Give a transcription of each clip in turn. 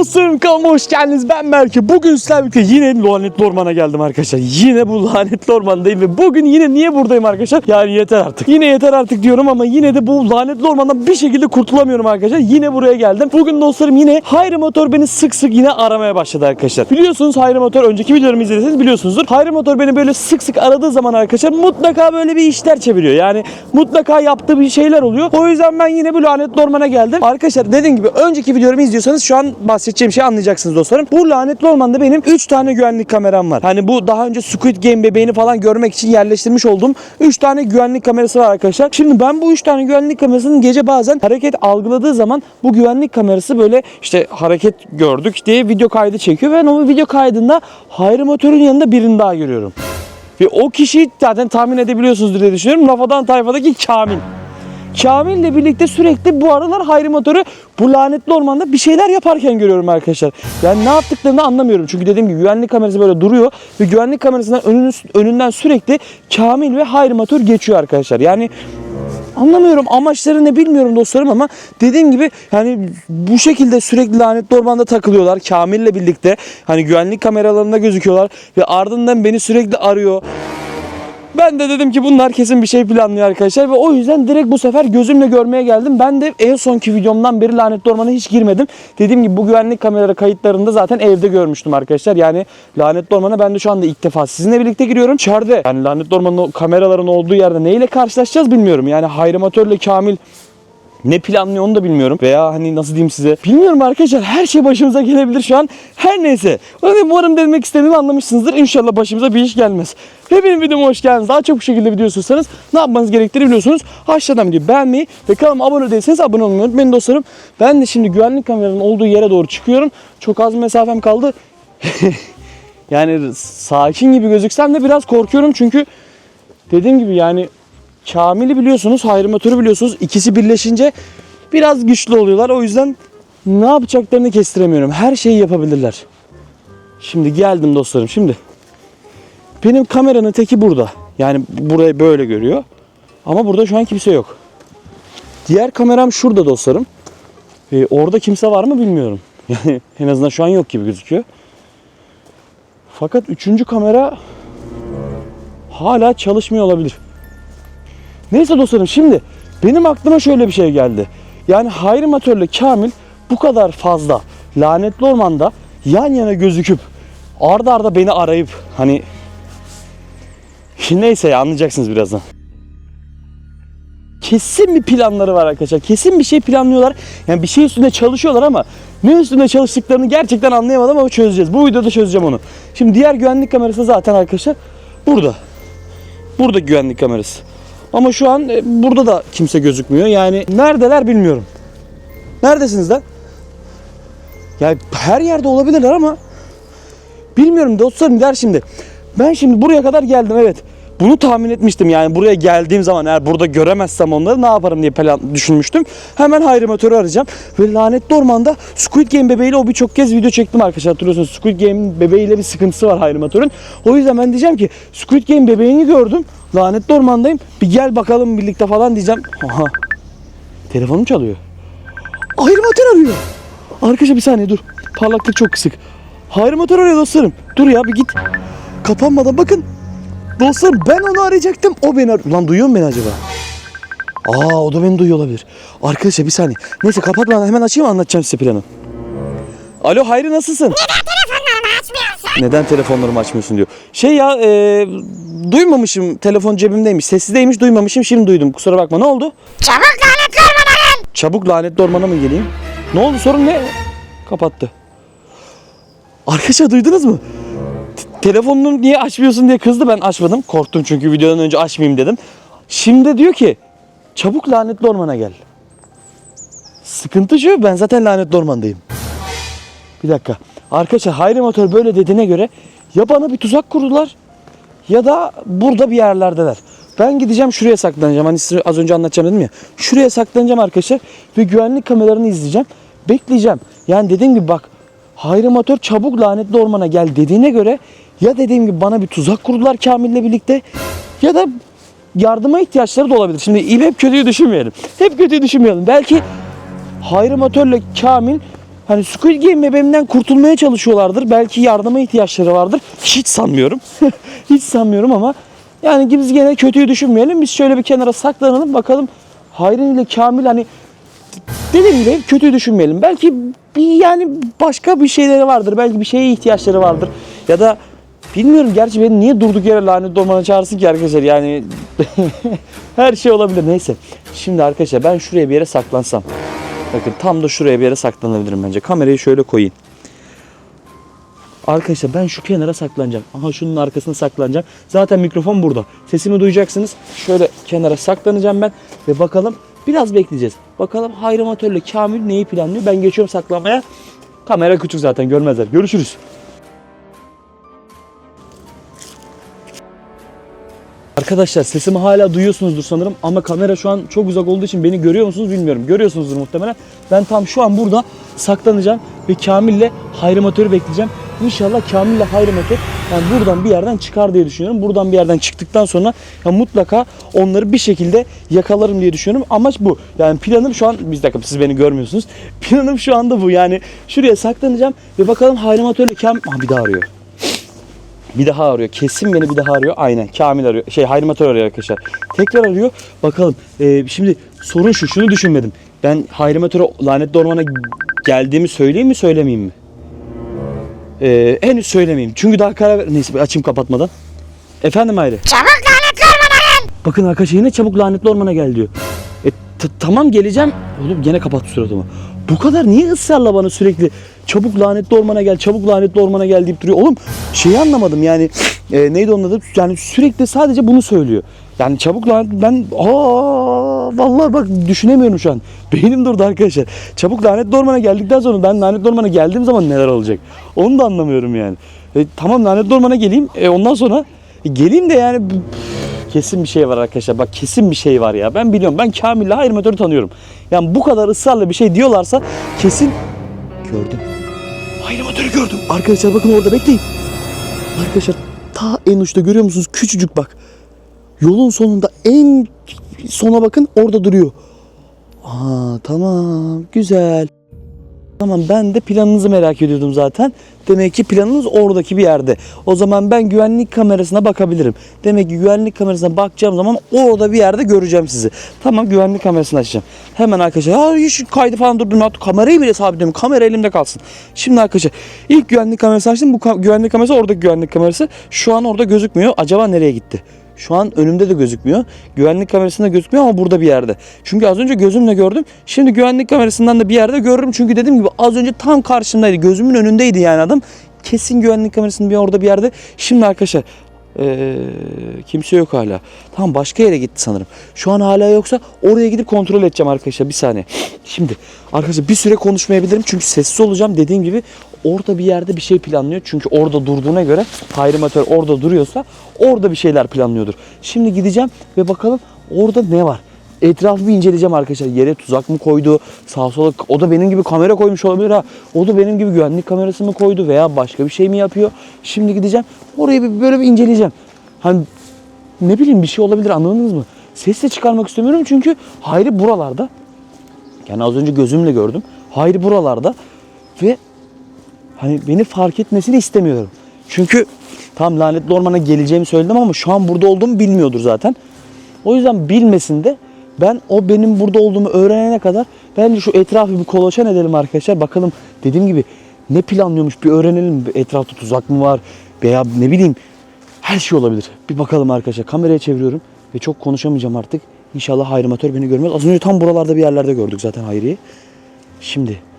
dostlarım kanalıma hoş geldiniz. Ben Berke. Bugün sizlerle birlikte yine lanetli ormana geldim arkadaşlar. Yine bu lanetli ormandayım ve bugün yine niye buradayım arkadaşlar? Yani yeter artık. Yine yeter artık diyorum ama yine de bu lanetli ormandan bir şekilde kurtulamıyorum arkadaşlar. Yine buraya geldim. Bugün dostlarım yine Hayri Motor beni sık sık yine aramaya başladı arkadaşlar. Biliyorsunuz Hayri Motor önceki videolarımı izlediyseniz biliyorsunuzdur. Hayri Motor beni böyle sık sık aradığı zaman arkadaşlar mutlaka böyle bir işler çeviriyor. Yani mutlaka yaptığı bir şeyler oluyor. O yüzden ben yine bu lanetli ormana geldim. Arkadaşlar dediğim gibi önceki videolarımı izliyorsanız şu an bahsedeceğim şeyi anlayacaksınız dostlarım. Bu lanetli ormanda benim 3 tane güvenlik kameram var. Hani bu daha önce Squid Game bebeğini falan görmek için yerleştirmiş olduğum 3 tane güvenlik kamerası var arkadaşlar. Şimdi ben bu 3 tane güvenlik kamerasının gece bazen hareket algıladığı zaman bu güvenlik kamerası böyle işte hareket gördük diye video kaydı çekiyor. Ben o video kaydında Hayri Motor'un yanında birini daha görüyorum. Ve o kişiyi zaten tahmin edebiliyorsunuzdur diye düşünüyorum. Rafadan Tayfa'daki Kamil. Kamil'le birlikte sürekli bu aralar Hayri Motor'u bu lanetli ormanda bir şeyler yaparken görüyorum arkadaşlar. Yani ne yaptıklarını anlamıyorum. Çünkü dediğim gibi güvenlik kamerası böyle duruyor ve güvenlik kamerasından önünün, önünden sürekli Kamil ve Hayri Motor geçiyor arkadaşlar. Yani Anlamıyorum amaçları ne bilmiyorum dostlarım ama dediğim gibi yani bu şekilde sürekli lanetli ormanda takılıyorlar Kamil'le birlikte hani güvenlik kameralarında gözüküyorlar ve ardından beni sürekli arıyor. Ben de dedim ki bunlar kesin bir şey planlıyor arkadaşlar ve o yüzden direkt bu sefer gözümle görmeye geldim. Ben de en sonki videomdan beri lanetli ormana hiç girmedim. Dediğim gibi bu güvenlik kamera kayıtlarında zaten evde görmüştüm arkadaşlar. Yani lanetli ormana ben de şu anda ilk defa sizinle birlikte giriyorum. İçeride yani lanetli ormanın kameraların olduğu yerde neyle karşılaşacağız bilmiyorum. Yani hayrimatörle Kamil ne planlıyor onu da bilmiyorum. Veya hani nasıl diyeyim size. Bilmiyorum arkadaşlar her şey başımıza gelebilir şu an. Her neyse. Umarım demek istediğimi anlamışsınızdır. İnşallah başımıza bir iş gelmez. Ve benim videoma hoş geldiniz. Daha çok bu şekilde video istiyorsanız ne yapmanız gerektiğini biliyorsunuz. Aşağıdan videoyu beğenmeyi ve kanalıma abone değilseniz abone olmayı unutmayın dostlarım. Ben de şimdi güvenlik kameranın olduğu yere doğru çıkıyorum. Çok az mesafem kaldı. yani sakin gibi gözüksem de biraz korkuyorum çünkü dediğim gibi yani Kamil'i biliyorsunuz, hayrimatörü biliyorsunuz. İkisi birleşince biraz güçlü oluyorlar. O yüzden ne yapacaklarını kestiremiyorum. Her şeyi yapabilirler. Şimdi geldim dostlarım. Şimdi benim kameranın teki burada. Yani burayı böyle görüyor. Ama burada şu an kimse yok. Diğer kameram şurada dostlarım. Ee, orada kimse var mı bilmiyorum. Yani en azından şu an yok gibi gözüküyor. Fakat üçüncü kamera hala çalışmıyor olabilir. Neyse dostlarım şimdi benim aklıma şöyle bir şey geldi. Yani Hayri Matör'le Kamil bu kadar fazla lanetli ormanda yan yana gözüküp arda arda beni arayıp hani neyse ya anlayacaksınız birazdan. Kesin bir planları var arkadaşlar. Kesin bir şey planlıyorlar. Yani bir şey üstünde çalışıyorlar ama ne üstünde çalıştıklarını gerçekten anlayamadım ama çözeceğiz. Bu videoda çözeceğim onu. Şimdi diğer güvenlik kamerası zaten arkadaşlar burada. Burada güvenlik kamerası. Ama şu an e, burada da kimse gözükmüyor. Yani neredeler bilmiyorum. Neredesiniz lan? Ya her yerde olabilirler ama bilmiyorum dostlarım der şimdi. Ben şimdi buraya kadar geldim evet. Bunu tahmin etmiştim yani buraya geldiğim zaman eğer burada göremezsem onları ne yaparım diye plan düşünmüştüm. Hemen hayrimatörü arayacağım. Ve lanetli ormanda Squid Game bebeğiyle o birçok kez video çektim arkadaşlar hatırlıyorsunuz. Squid Game bebeğiyle bir sıkıntısı var hayrimatörün. O yüzden ben diyeceğim ki Squid Game bebeğini gördüm. Lanetli ormandayım. Bir gel bakalım birlikte falan diyeceğim. Aha. Telefonum çalıyor. Hayrimatör arıyor. Arkadaşlar bir saniye dur. Parlaklık çok kısık. Hayrimatör arıyor dostlarım. Dur ya bir git. Kapanmadan bakın. Dostlarım ben onu arayacaktım. O beni ar- Ulan duyuyor mu beni acaba? Aa o da beni duyuyor olabilir. Arkadaşlar bir saniye. Neyse kapatmadan hemen açayım anlatacağım size planı. Alo Hayri nasılsın? Telefonlarımı açmıyorsun. Neden telefonlarımı açmıyorsun diyor. Şey ya e, duymamışım telefon cebimdeymiş. Sessizdeymiş duymamışım şimdi duydum. Kusura bakma ne oldu? Çabuk lanetli ormana gel. Çabuk lanetli ormana mı geleyim? Ne oldu sorun ne? Kapattı. Arkadaşlar duydunuz mu? Telefonunu niye açmıyorsun diye kızdı ben açmadım. Korktum çünkü videodan önce açmayayım dedim. Şimdi diyor ki çabuk lanetli ormana gel. Sıkıntı şu ben zaten lanetli ormandayım. Bir dakika. Arkadaşlar Hayri Motor böyle dediğine göre ya bana bir tuzak kurdular ya da burada bir yerlerdeler. Ben gideceğim şuraya saklanacağım. Hani size az önce anlatacağım dedim ya. Şuraya saklanacağım arkadaşlar ve güvenlik kameralarını izleyeceğim. Bekleyeceğim. Yani dediğim gibi bak Hayri Motor çabuk lanetli ormana gel dediğine göre ya dediğim gibi bana bir tuzak kurdular Kamil'le birlikte ya da yardıma ihtiyaçları da olabilir. Şimdi hep kötüyü düşünmeyelim. Hep kötüyü düşünmeyelim. Belki Hayri Motor'la Kamil Hani Squid Game bebeğimden kurtulmaya çalışıyorlardır. Belki yardıma ihtiyaçları vardır. Hiç sanmıyorum. Hiç sanmıyorum ama yani biz gene kötüyü düşünmeyelim. Biz şöyle bir kenara saklanalım bakalım. Hayri ile Kamil hani dediğim gibi kötüyü düşünmeyelim. Belki bir yani başka bir şeyleri vardır. Belki bir şeye ihtiyaçları vardır. Ya da bilmiyorum gerçi beni niye durduk yere lanet ormana çağırsın ki arkadaşlar yani her şey olabilir. Neyse. Şimdi arkadaşlar ben şuraya bir yere saklansam. Bakın tam da şuraya bir yere saklanabilirim bence. Kamerayı şöyle koyayım. Arkadaşlar ben şu kenara saklanacağım. Aha şunun arkasına saklanacağım. Zaten mikrofon burada. Sesimi duyacaksınız. Şöyle kenara saklanacağım ben. Ve bakalım biraz bekleyeceğiz. Bakalım Hayri Matör'le Kamil neyi planlıyor. Ben geçiyorum saklamaya. Kamera küçük zaten görmezler. Görüşürüz. Arkadaşlar sesimi hala duyuyorsunuzdur sanırım ama kamera şu an çok uzak olduğu için beni görüyor musunuz bilmiyorum. Görüyorsunuzdur muhtemelen. Ben tam şu an burada saklanacağım ve Kamil'le Hayrimatör'ü bekleyeceğim. İnşallah Kamil'le Hayrimatör yani buradan bir yerden çıkar diye düşünüyorum. Buradan bir yerden çıktıktan sonra ya mutlaka onları bir şekilde yakalarım diye düşünüyorum. Amaç bu. Yani planım şu an bir dakika siz beni görmüyorsunuz. Planım şu anda bu. Yani şuraya saklanacağım ve bakalım Hayrimatör'le Kamil... Aa, bir daha arıyor. Bir daha arıyor. Kesin beni bir daha arıyor. Aynen. Kamil arıyor. Şey Hayrimatör arıyor arkadaşlar. Tekrar arıyor. Bakalım. Ee, şimdi sorun şu. Şunu düşünmedim. Ben Hayrimatör'e lanetli ormana geldiğimi söyleyeyim mi söylemeyeyim mi? Ee, henüz söylemeyeyim. Çünkü daha karar ver... Neyse açayım kapatmadan. Efendim Hayri. Çabuk lanetli ormana gel. Bakın arkadaşlar yine çabuk lanetli ormana gel diyor. E, tamam geleceğim. Oğlum gene kapattı suratımı. Bu kadar niye ısrarla bana sürekli çabuk lanetli ormana gel, çabuk lanetli ormana gel deyip duruyor. Oğlum şeyi anlamadım yani e, neydi onun adı? Yani sürekli sadece bunu söylüyor. Yani çabuk lanet ben aa vallahi bak düşünemiyorum şu an. Beynim durdu arkadaşlar. Çabuk lanetli ormana geldikten sonra ben lanetli ormana geldiğim zaman neler olacak? Onu da anlamıyorum yani. E, tamam lanetli ormana geleyim. E, ondan sonra e, geleyim de yani Kesin bir şey var arkadaşlar. Bak kesin bir şey var ya. Ben biliyorum. Ben Kamil'le Hayrimatör'ü tanıyorum. Yani bu kadar ısrarla bir şey diyorlarsa kesin gördüm. Hayrimatör'ü gördüm. Arkadaşlar bakın orada bekleyin. Arkadaşlar ta en uçta görüyor musunuz? Küçücük bak. Yolun sonunda en sona bakın orada duruyor. Aa tamam güzel. Tamam ben de planınızı merak ediyordum zaten. Demek ki planınız oradaki bir yerde. O zaman ben güvenlik kamerasına bakabilirim. Demek ki güvenlik kamerasına bakacağım zaman orada bir yerde göreceğim sizi. Tamam güvenlik kamerasını açacağım. Hemen arkadaşlar ya hiç kaydı falan durdum. Hatta kamerayı bile sabitliyorum. Kamera elimde kalsın. Şimdi arkadaşlar ilk güvenlik kamerasını açtım. Bu ka- güvenlik kamerası oradaki güvenlik kamerası. Şu an orada gözükmüyor. Acaba nereye gitti? Şu an önümde de gözükmüyor. Güvenlik kamerasında gözükmüyor ama burada bir yerde. Çünkü az önce gözümle gördüm. Şimdi güvenlik kamerasından da bir yerde görürüm. Çünkü dediğim gibi az önce tam karşımdaydı. Gözümün önündeydi yani adam. Kesin güvenlik kamerasının bir orada bir yerde. Şimdi arkadaşlar ee, kimse yok hala. Tamam başka yere gitti sanırım. Şu an hala yoksa oraya gidip kontrol edeceğim arkadaşlar. Bir saniye. Şimdi arkadaşlar bir süre konuşmayabilirim. Çünkü sessiz olacağım. Dediğim gibi orada bir yerde bir şey planlıyor. Çünkü orada durduğuna göre hayrimatör orada duruyorsa orada bir şeyler planlıyordur. Şimdi gideceğim ve bakalım orada ne var. Etrafı bir inceleyeceğim arkadaşlar. Yere tuzak mı koydu? Sağ sola o da benim gibi kamera koymuş olabilir ha. O da benim gibi güvenlik kamerası mı koydu veya başka bir şey mi yapıyor? Şimdi gideceğim. Orayı bir böyle bir inceleyeceğim. Hani ne bileyim bir şey olabilir anladınız mı? Ses de çıkarmak istemiyorum çünkü Hayri buralarda. Yani az önce gözümle gördüm. Hayri buralarda ve hani beni fark etmesini istemiyorum. Çünkü tam lanetli ormana geleceğimi söyledim ama şu an burada olduğumu bilmiyordur zaten. O yüzden bilmesin de ben o benim burada olduğumu öğrenene kadar bence şu etrafı bir kolaçan edelim arkadaşlar. Bakalım dediğim gibi ne planlıyormuş bir öğrenelim. Etrafta tuzak mı var veya ne bileyim her şey olabilir. Bir bakalım arkadaşlar. Kameraya çeviriyorum ve çok konuşamayacağım artık. İnşallah hayrimatör beni görmez. Az önce tam buralarda bir yerlerde gördük zaten Hayri'yi. Şimdi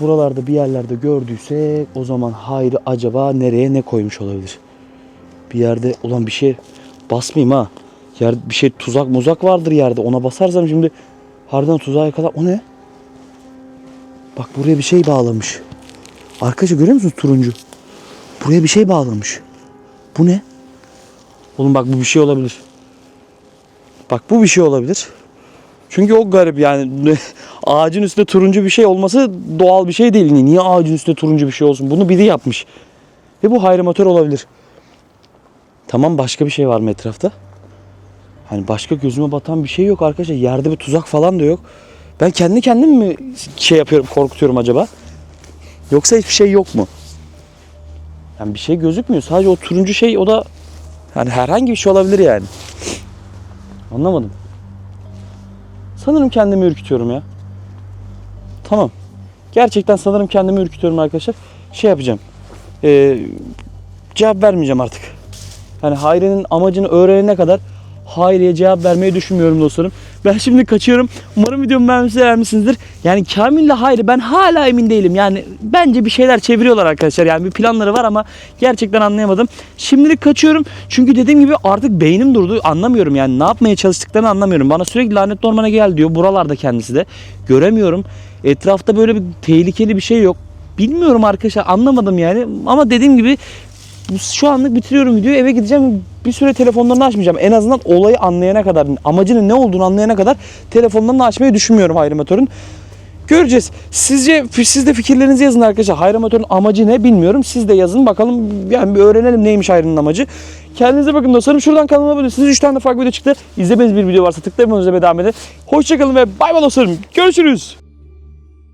buralarda bir yerlerde gördüysek o zaman Hayri acaba nereye ne koymuş olabilir? Bir yerde ulan bir şey basmayayım ha. Yer bir şey tuzak muzak vardır yerde. Ona basarsam şimdi harbiden tuzağa yakalar. O ne? Bak buraya bir şey bağlamış. Arkadaşlar görüyor musunuz turuncu? Buraya bir şey bağlamış. Bu ne? Oğlum bak bu bir şey olabilir. Bak bu bir şey olabilir. Çünkü o garip yani ağacın üstünde turuncu bir şey olması doğal bir şey değil. Niye ağacın üstünde turuncu bir şey olsun? Bunu biri yapmış. Ve bu hayrimatör olabilir. Tamam başka bir şey var mı etrafta? Hani başka gözüme batan bir şey yok arkadaşlar. Yerde bir tuzak falan da yok. Ben kendi kendim mi şey yapıyorum, korkutuyorum acaba? Yoksa hiçbir şey yok mu? Yani bir şey gözükmüyor. Sadece o turuncu şey o da yani herhangi bir şey olabilir yani. Anlamadım. Sanırım kendimi ürkütüyorum ya. Tamam. Gerçekten sanırım kendimi ürkütüyorum arkadaşlar. Şey yapacağım. Ee, cevap vermeyeceğim artık. Hani Hayri'nin amacını öğrenene kadar Hayri'ye cevap vermeyi düşünmüyorum dostlarım. Ben şimdi kaçıyorum. Umarım videomu beğenmişsinizdir. Yani Kamil'le Hayri ben hala emin değilim. Yani bence bir şeyler çeviriyorlar arkadaşlar. Yani bir planları var ama gerçekten anlayamadım. Şimdilik kaçıyorum. Çünkü dediğim gibi artık beynim durdu. Anlamıyorum yani ne yapmaya çalıştıklarını anlamıyorum. Bana sürekli lanet ormana gel diyor. Buralarda kendisi de. Göremiyorum. Etrafta böyle bir tehlikeli bir şey yok. Bilmiyorum arkadaşlar anlamadım yani. Ama dediğim gibi şu anlık bitiriyorum videoyu. Eve gideceğim. Bir süre telefonlarını açmayacağım. En azından olayı anlayana kadar, amacının ne olduğunu anlayana kadar telefonlarını açmayı düşünmüyorum Hayrimatör'ün. Göreceğiz. Sizce siz de fikirlerinizi yazın arkadaşlar. Hayrimatör'ün amacı ne bilmiyorum. Siz de yazın bakalım. Yani bir öğrenelim neymiş Hayri'nin amacı. Kendinize bakın dostlarım. Şuradan kanalıma abone olabilirsiniz. 3 tane farklı video çıktı. İzlemeniz bir video varsa tıklayın. Onu devam edin. Hoşçakalın ve bay bay dostlarım. Görüşürüz.